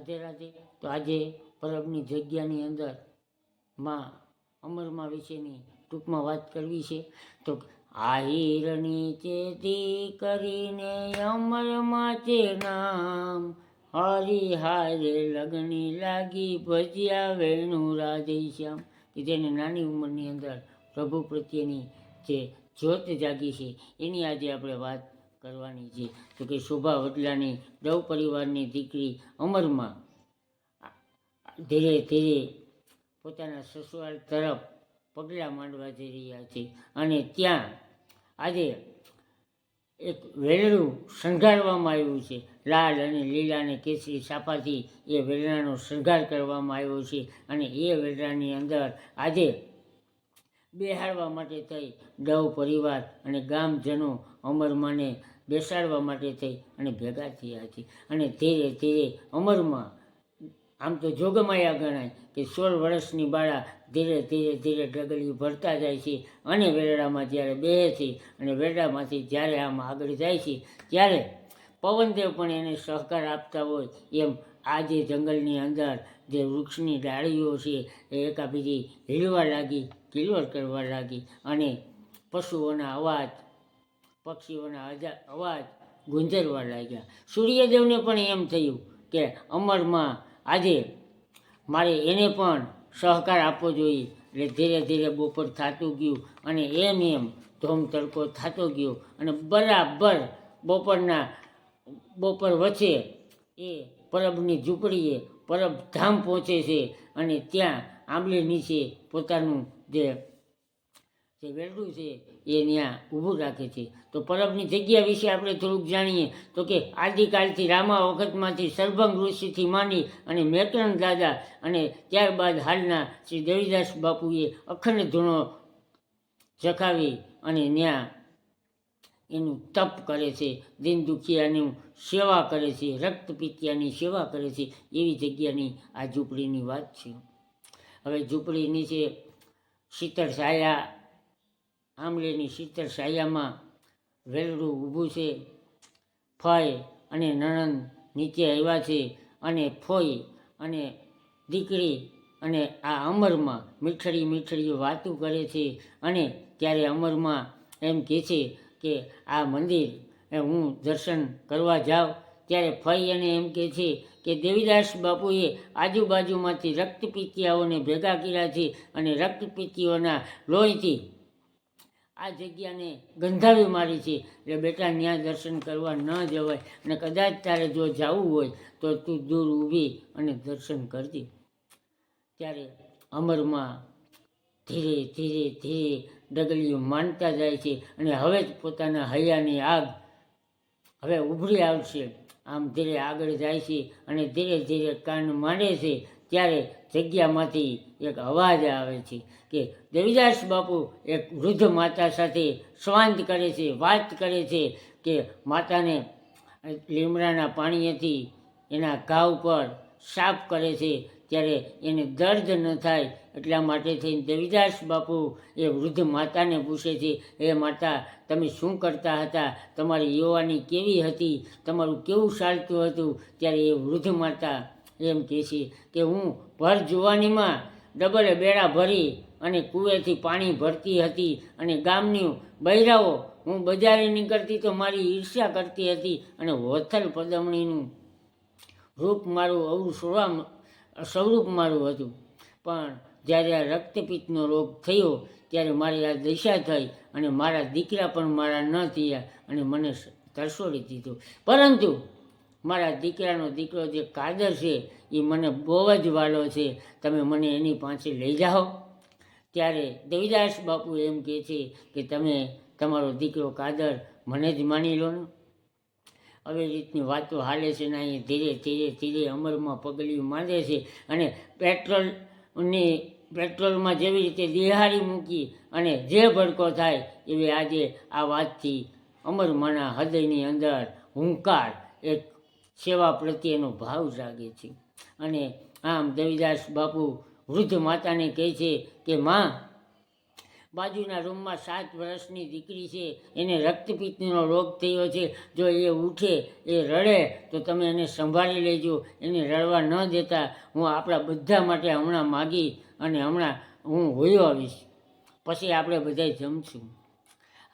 રાધે તો આજે પરબની જગ્યાની અંદરમાં અમરમાં વિશેની ટૂંકમાં વાત કરવી છે. તો આહિરની ચેતી કરીને અમરમાં તે નામ. હરી હારે લગની લાગી ભજ્યા વેણુ રાધે શ્યામ. કે જેને નાની ઉંમરની અંદર પ્રભુ પ્રત્યેની જે જ્યોત જાગી છે, એની આજે આપણે વાત કરવાની છે. તો કે શોભા વડલાની દવ પરિવારની દીકરી અમરમાં ધીરે ધીરે પોતાના સસુરાલ તરફ પગલાં માંડવા જઈ રહ્યા છે. અને ત્યાં આજે એક વેલણું શણગારવામાં આવ્યું છે. લાલ અને લીલા અને કેસરી સાપાથી એ વેલણાનો શણગાર કરવામાં આવ્યો છે. અને એ વેલણાની અંદર આજે બેહાડવા માટે થઈ દવ પરિવાર અને ગામજનો અમરમાને બેસાડવા માટે થઈ અને ભેગા થયા છે. અને ધીરે ધીરે અમરમાં, આમ તો જોગમાયા ગણાય કે સોળ વર્ષની બાળા ધીરે ધીરે ધીરે ડગલી ભરતા જાય છે અને વેરડામાં જ્યારે બેહે છે અને વેરડામાંથી જ્યારે આમ આગળ જાય છે, ત્યારે પવનદેવ પણ એને સહકાર આપતા હોય એમ આ જે જંગલની અંદર જે વૃક્ષની ડાળીઓ છે એ એકાબીજી હીલવા લાગી કિલોર કરવા લાગી અને પશુઓના અવાજ, પક્ષીઓના અવાજ ગુંજરવા લાગ્યા. સૂર્યદેવને પણ એમ થયું કે અમરમાં આજે મારે એને પણ સહકાર આપવો જોઈએ. એટલે ધીરે ધીરે બપોર થતું ગયું અને એમ એમ ધોમ તડકો થતો ગયો અને બરાબર બપોરના, બપોર વચ્ચે એ પરબની ઝૂંપડીએ પરબ ધામ પહોંચે છે અને ત્યાં આંબલી નીચે પોતાનું જે જે વેરડું છે, એ ત્યાં ઊભું રાખે છે. તો પરબની જગ્યા વિશે આપણે થોડુંક જાણીએ. તો કે આદિકાલથી રામા વખતમાંથી સરભંગ ઋષિથી માંડી અને મેકરણ દાદા અને ત્યારબાદ હાલના શ્રી દેવીદાસ બાપુએ અખંડ ધૂણો ચખાવી અને ત્યાં એનું તપ કરે છે, દિન દુખિયાની સેવા કરે છે રક્તપિત્યાની સેવા કરે છે, એવી જગ્યાની આ ઝૂંપડીની વાત છે. હવે ઝૂંપડી નીચે શીતળ છાયા આંબલીની શીતળ છાયામાં વેલડું ઊભું છે. ફય અને નણંદ નીચે આવ્યા છે અને ફોઈ અને દીકરી અને આ અમરમાં મીઠડી મીઠડી વાતું કરે છે અને ત્યારે અમરમાં એમ કહે છે કે, આ મંદિર હું દર્શન કરવા જાઉં ત્યારે ફઈ અને એમ કહે છે કે દેવીદાસ બાપુએ આજુબાજુમાંથી રક્તપીતિયાઓને ભેગા કર્યા છે અને રક્તપીતિઓના લોહીથી આ જગ્યાને ગંધાવી મારી છે. એટલે બેટા ત્યાં દર્શન કરવા ન જવાય અને કદાચ તારે જો જવું હોય તો તું દૂર ઊભી અને દર્શન કરજે. ત્યારે અમરમાં ધીરે ધીરે ધીરે ડગલીઓ માનતા જાય છે અને હવે જ પોતાના હૈયાની આગ હવે ઉભરી આવશે. આમ ધીરે આગળ જાય છે અને ધીરે ધીરે કાન માંડે છે, ત્યારે જગ્યામાંથી એક અવાજ આવે છે કે દેવીદાસ બાપુ એક વૃદ્ધ માતા સાથે સ્વાંત કરે છે, વાત કરે છે કે માતાને લીમડાના પાણીએથી એના ઘાવ પર સાફ કરે છે. ત્યારે એને દર્દ ન થાય એટલા માટે થઈને દેવીદાસ બાપુ એ વૃદ્ધ માતાને પૂછે છે એ માતા, તમે શું કરતા હતા? તમારી યુવાની કેવી હતી? તમારું કેવું ચાલતું હતું? ત્યારે એ વૃદ્ધ માતા એમ કહે છે કે, હું ભર જુવાનીમાં ડબલે બેડા ભરી અને કૂવેથી પાણી ભરતી હતી અને ગામની બૈરાઓ હું બજારે નીકળતી તો મારી ઈર્ષ્યા કરતી હતી અને હોથલ પદમણીનું રૂપ મારું અવરું સ્વરામ સ્વરૂપ મારું હતું. પણ જ્યારે આ રક્તપિત્તનો રોગ થયો, ત્યારે મારી આ દશા થઈ અને મારા દીકરા પણ મારા ન થયા અને મને તરસોડી દીધો. પરંતુ મારા દીકરાનો દીકરો જે કાદર છે, એ મને બહુ જ વાલો છે. તમે મને એની પાસે લઈ જાઓ. ત્યારે દેવીદાસ બાપુ એમ કહે છે કે તમે તમારો દીકરો કાદર મને જ માની લો ને. આવી રીતની વાતો હાલે છે ને અહીં ધીરે ધીરે ધીરે અમરમાં પગલિયું માંડે છે અને પેટ્રોલની પેટ્રોલમાં જેવી રીતે દિહારી મૂકી અને જે ભડકો થાય એવી આજે આ વાતથી અમરમાના હૃદયની અંદર હુંકાર એક સેવા પ્રત્યેનો ભાવ જાગે છે. અને આમ દેવીદાસ બાપુ વૃદ્ધ માતાને કહે છે કે, માં બાજુના રૂમમાં સાત વર્ષની દીકરી છે, એને રક્તપિત્તનો રોગ થયો છે, જો એ ઉઠે, એ રડે, તો તમે એને સંભાળી લેજો, એને રડવા ન દેતા. હું આપણા બધા માટે હમણાં માગી અને હમણાં હું હોયો આવીશ. પછી આપણે બધા જમશું.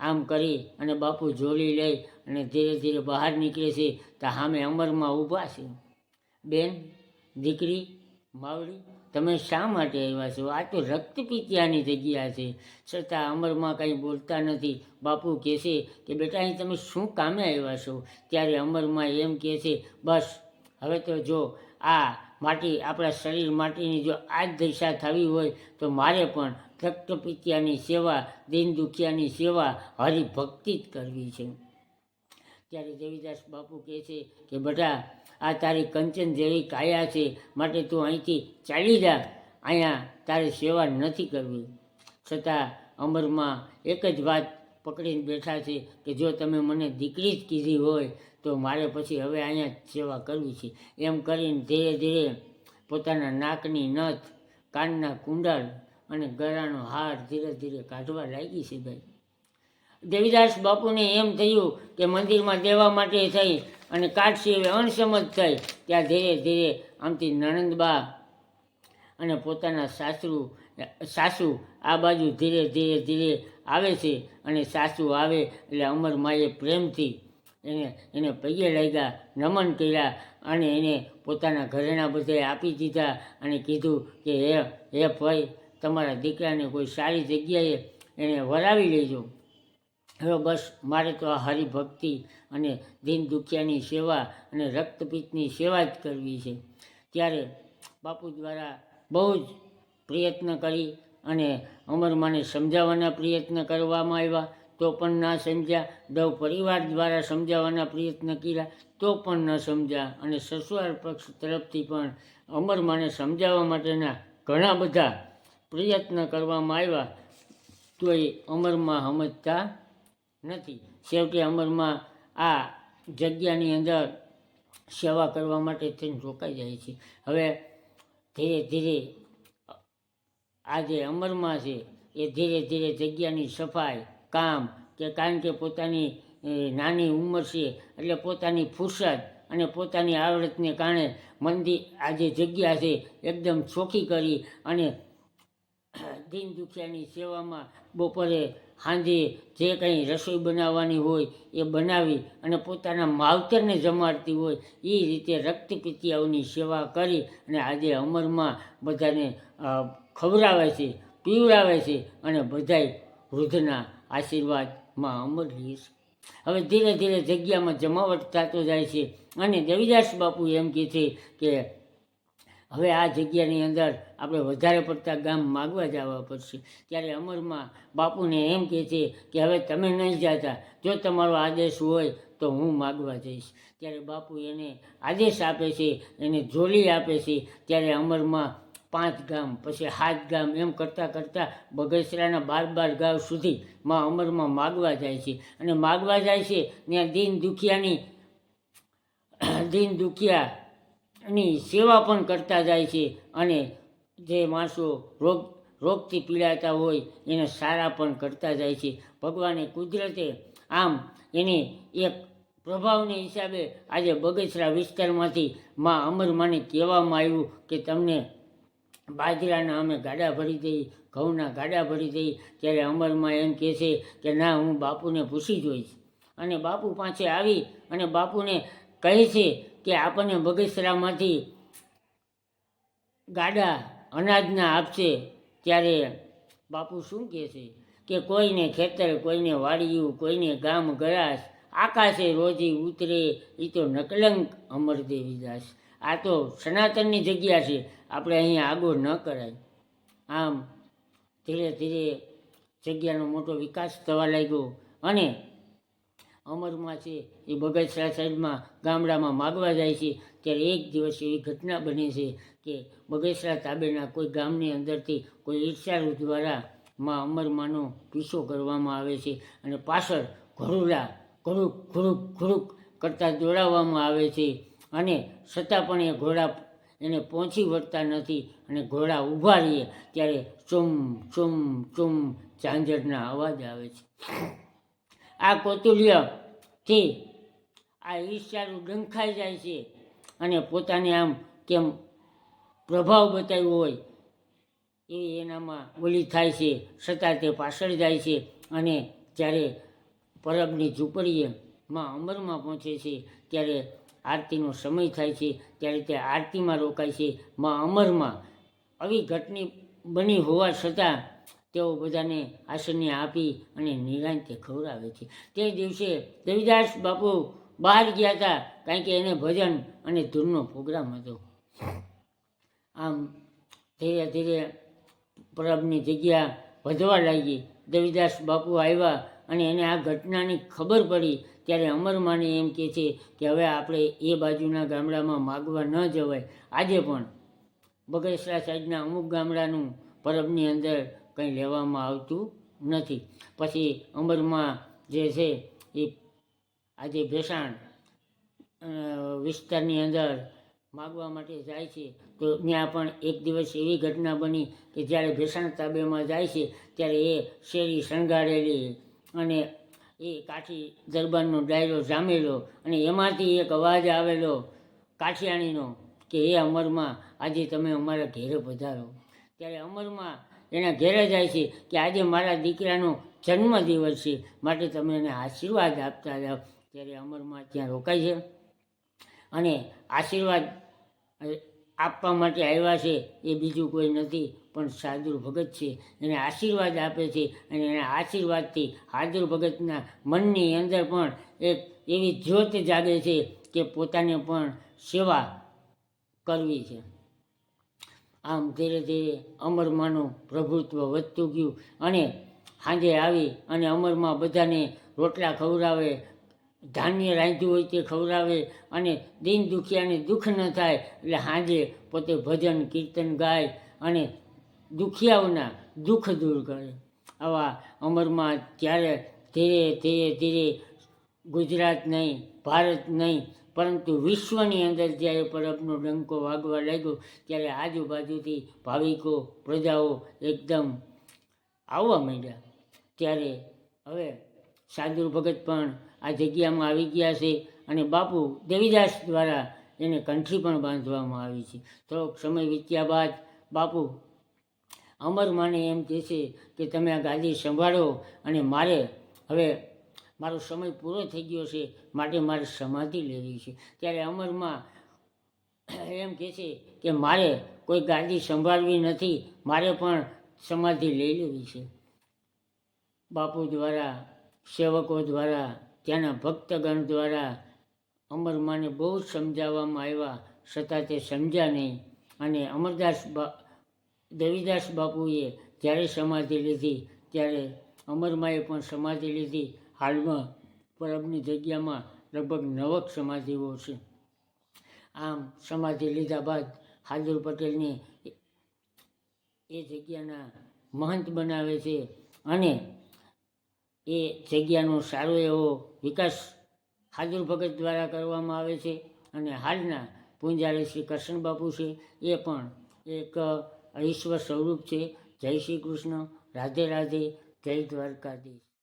આમ કરી અને બાપુ જોડી લઈ અને ધીરે ધીરે બહાર નીકળે છે. તો સામે અમરમાં ઊભા છે. બેન, દીકરી, માવડી તમે શા માટે આવ્યા છો? આ તો રક્તપિત્યાની જગ્યા છે. છતાં અમરમાં કંઈ બોલતા નથી. બાપુ કહે છે કે, બેટા, અહીં તમે શું કામે આવ્યા છો? ત્યારે અમરમાં એમ કહે છે બસ, હવે તો જો આ માટી, આપણા શરીર માટીની જો આ જ દિશા થવી હોય, તો મારે પણ રક્તપિત્યાની સેવા દિન દુખિયાની સેવા, હરિભક્તિ જ કરવી છે. ત્યારે દેવીદાસ બાપુ કહે છે કે, બેટા આ તારી કંચન જેવી કાયા છે, માટે તું અહીંથી ચાલી જા. અહીંયા તારે સેવા નથી કરવી. છતાં અમરમાં એક જ વાત પકડીને બેઠા છે કે જો તમે મને દીકરી જ કીધી હોય, તો મારે પછી હવે અહીંયા સેવા કરવી છે. એમ કરીને ધીરે ધીરે પોતાના નાકની નથ, કાનના કુંડળ અને ગળાનો હાર ધીરે ધીરે કાઢવા લાગી છે ભાઈ. દેવીદાસ બાપુને એમ થયું કે મંદિરમાં દેવા માટે થઈ અને કાઢશી હવે અણસમજ થઈ. ત્યાં ધીરે ધીરે આમથી નણંદબા અને પોતાના સાસુ સાસુ આ બાજુ ધીરે ધીરે ધીરે આવે છે અને સાસુ આવે એટલે અમર માએ પ્રેમથી એને એને પૈયે લાગ્યા, નમન કર્યા અને એને પોતાના ઘરેણા બધે આપી દીધા અને કીધું કે, હે હે ભાઈ, તમારા દીકરાને કોઈ સારી જગ્યાએ એને વરાવી લેજો. હવે બસ મારે તો આ હરિભક્તિ અને દીન દુખિયાની સેવા અને રક્તપિત્તની સેવા જ કરવી છે. ત્યારે બાપુ દ્વારા બહુ જ પ્રયત્ન કરી અને અમરમાને સમજાવવાના પ્રયત્ન કરવામાં આવ્યા. તો પણ ના સમજ્યા. દવ પરિવાર દ્વારા સમજાવવાના પ્રયત્ન કર્યા. તો પણ ન સમજ્યા. અને સસુરાલ પક્ષ તરફથી પણ અમરમાને સમજાવવા માટેના ઘણા બધા પ્રયત્ન કરવામાં આવ્યા. તો એ અમરમાં સમજતા નથી. છેવટે અમરમાં આ જગ્યાની અંદર સેવા કરવા માટે થઈને રોકાઈ જાય છે. હવે ધીરે ધીરે આ જે અમરમાં છે, એ ધીરે ધીરે જગ્યાની સફાઈ, કામ કે કારણ કે પોતાની નાની ઉંમર છે, એટલે પોતાની ફુરસદ અને પોતાની આવડતને કારણે મંદિર આ જે જગ્યા છે, એકદમ ચોખ્ખી કરી અને દિન દુખિયાની સેવામાં બપોરે સાંજે જે કંઈ રસોઈ બનાવવાની હોય એ બનાવી અને પોતાના માવતરને જમાડતી હોય, એ રીતે રક્તપિતિયાઓની સેવા કરી અને આજે અમરમાં બધાને ખવડાવે છે, પીવડાવે છે અને બધાય વૃદ્ધના આશીર્વાદમાં અમર રહે છે. હવે ધીરે ધીરે જગ્યામાં જમાવટ થતો જાય છે અને દેવીદાસ બાપુ એમ કહે છે કે હવે આ જગ્યાની અંદર આપણે વધારે પડતા ગામ માગવા જવા પડશે. ત્યારે અમરમાં બાપુને એમ કહે છે કે હવે તમે નહીં જતા. જો તમારો આદેશ હોય તો હું માગવા જઈશ. ત્યારે બાપુ એને આદેશ આપે છે, એને જોલી આપે છે. ત્યારે અમરમાં પાંચ ગામ, પછી સાત ગામ એમ કરતાં કરતાં બગસરાના બાર બાર ગામ સુધી માં અમરમાં માગવા જાય છે. અને માગવા જાય છે, ત્યાં દીન દુખિયાની, દીન દુખિયાની સેવા પણ કરતા જાય છે અને જે માણસો રોગ, રોગથી પીડાતા હોય એને સારા પણ કરતા જાય છે. ભગવાને કુદરતે આમ એને એક પ્રભાવને હિસાબે આજે બગસરા વિસ્તારમાંથી માં અમરમાને કહેવામાં આવ્યું કે તમને બાજરાના અમે ગાડા ભરી દઈ, ઘઉંના ગાડા ભરી દઈ, ત્યારે અમરમાં એમ કહે છે કે ના, હું બાપુને પૂછી જોઈશ. અને બાપુ પાસે આવી અને બાપુને કહે છે કે આપણને બગસરામાંથી ગાડા અનાજના આપશે ત્યારે બાપુ શું કહે છે કે કોઈને ખેતર, કોઈને વાડિયું, કોઈને ગામ ગળાશ આકાશે રોજી ઉતરે એ તો નકલંક અમર દેવીદાસ આ તો સનાતનની જગ્યા છે, આપણે અહીંયા આગો ન કરાય. આમ ધીરે ધીરે જગ્યાનો મોટો વિકાસ થવા લાગ્યો અને અમરમાં છે એ બગસરા સાઈડમાં ગામડામાં માગવા જાય છે, ત્યારે એક દિવસ એવી ઘટના બને છે કે બગસરા તાબેના કોઈ ગામની અંદરથી કોઈ ઈર્ષાળુ દ્વારા માં અમરમાંનો પીછો કરવામાં આવે છે અને પાછળ ઘરુડા ઘુરુક ઘુરુક ઘુરુક કરતાં દોડાવવામાં આવે છે અને છતાં પણ એ ઘોડા એને પહોંચી વળતા નથી અને ઘોડા ઊભા રહીએ ત્યારે ચુમ ચુમ ચુમ ઝાંઝરના અવાજ આવે છે. આ કોતુલ્યથી આ ઈર્ષ્યાનું ડંખાઈ જાય છે અને પોતાને આમ કેમ પ્રભાવ બતાવ્યો હોય એ એનામાં ઓલી થાય છે, છતાં તે પાછળ જાય છે અને જ્યારે પરબની ઝૂંપડીએ માં અમરમાં પહોંચે છે, ત્યારે આરતીનો સમય થાય છે, ત્યારે તે આરતીમાં રોકાય છે, માં અમરમાં. આવી ઘટની બની હોવા છતાં તેઓ બધાને આસન્ય આપી અને નિરાંતે ખવડાવે છે. તે દિવસે દેવીદાસ બાપુ બહાર ગયા હતા કારણ કે એને ભજન અને ધૂનનો પ્રોગ્રામ હતો. આમ ધીરે ધીરે પરબની જગ્યા વધવા લાગી. દેવીદાસ બાપુ આવ્યા અને એને આ ઘટનાની ખબર પડી. ત્યારે અમરમાને એમ કહે છે કે હવે આપણે એ બાજુના ગામડામાં માગવા ન જવાય. આજે પણ બગસરા સાઈડના અમુક ગામડાનું પરબની અંદર કંઈ લેવામાં આવતું નથી. પછી અમરમાં જે છે એ આજે ભેસાણ વિસ્તારની અંદર માગવા માટે જાય છે. તો ત્યાં પણ એક દિવસ એવી ઘટના બની કે જ્યારે ભેસાણ તાબેમાં જાય છે, ત્યારે એ શેરી શણગારેલી અને એ કાઠી દરબારનો ડાયરો જામેલો અને એમાંથી એક અવાજ આવેલો કાઠિયાણીનો કે એ અમરમાં, આજે તમે અમારા ઘેરે પધારો. ત્યારે અમરમાં એના ઘેરે જાય છે કે આજે મારા દીકરાનો જન્મદિવસ છે, માટે તમે એને આશીર્વાદ આપતા જાઓ. ત્યારે અમરમાં ત્યાં રોકાય છે. અને આશીર્વાદ આપવા માટે આવ્યા છે એ બીજું કોઈ નથી, પણ સાદુર ભગત છે. એને આશીર્વાદ આપે છે અને એના આશીર્વાદથી સાદુર ભગતના મનની અંદર પણ એક એવી જ્યોત જાગે છે કે પોતાને પણ સેવા કરવી છે. આમ ધીરે ધીરે અમરમાંનું પ્રભુત્વ વધતું ગયું અને સાંજે આવી અને અમરમાં બધાને રોટલા ખવડાવે, ધાન્ય રાંધ્યું હોય તે ખવડાવે અને દિન દુખિયાને દુઃખ ન થાય એટલે સાંજે પોતે ભજન, કીર્તન ગાય અને દુખિયાઓના દુઃખ દૂર કરે. આવા અમરમાં ત્યારે ધીરે ધીરે ધીરે ગુજરાત નહીં, ભારત નહીં પરંતુ વિશ્વની અંદર જ્યારે પરબનો ડંકો વાગવા લાગ્યો, ત્યારે આજુબાજુથી ભાવિકો, પ્રજાઓ એકદમ આવવા માંડ્યા. ત્યારે હવે સાદુર ભગત પણ આ જગ્યામાં આવી ગયા છે અને બાપુ દેવીદાસ દ્વારા એને કંઠી પણ બાંધવામાં આવી છે. થોડોક સમય વીત્યા બાદ બાપુ અમર માને એમ કહે છે કે તમે આ ગાદી સંભાળો અને મારે હવે મારો સમય પૂરો થઈ ગયો છે, માટે મારે સમાધિ લેવી છે. ત્યારે અમરમાં એમ કહે છે કે મારે કોઈ ગાદી સંભાળવી નથી, મારે પણ સમાધિ લઈ લેવી છે. બાપુ દ્વારા, સેવકો દ્વારા, ત્યાંના ભક્તગણ દ્વારા અમરમાને બહુ જ સમજાવવામાં આવ્યા. છતાં તે સમજ્યા નહીં. અને અમરદાસ બા, દેવીદાસ બાપુએ જ્યારે સમાધિ લીધી, ત્યારે અમરમાએ પણ સમાધિ લીધી. હાલમાં પરબની જગ્યામાં લગભગ નવક સમાધિઓ છે. આમ સમાધિ લીધા બાદ હાજર પટેલને એ જગ્યાના મહંત બનાવે છે અને એ જગ્યાનો સારો એવો વિકાસ હાજર ભગત દ્વારા કરવામાં આવે છે અને હાલના પૂંજારી શ્રી કૃષ્ણ બાપુ છે એ પણ એક ઈશ્વર સ્વરૂપ છે. જય શ્રી કૃષ્ણ. રાધે રાધે. જય દ્વારકાધીશ.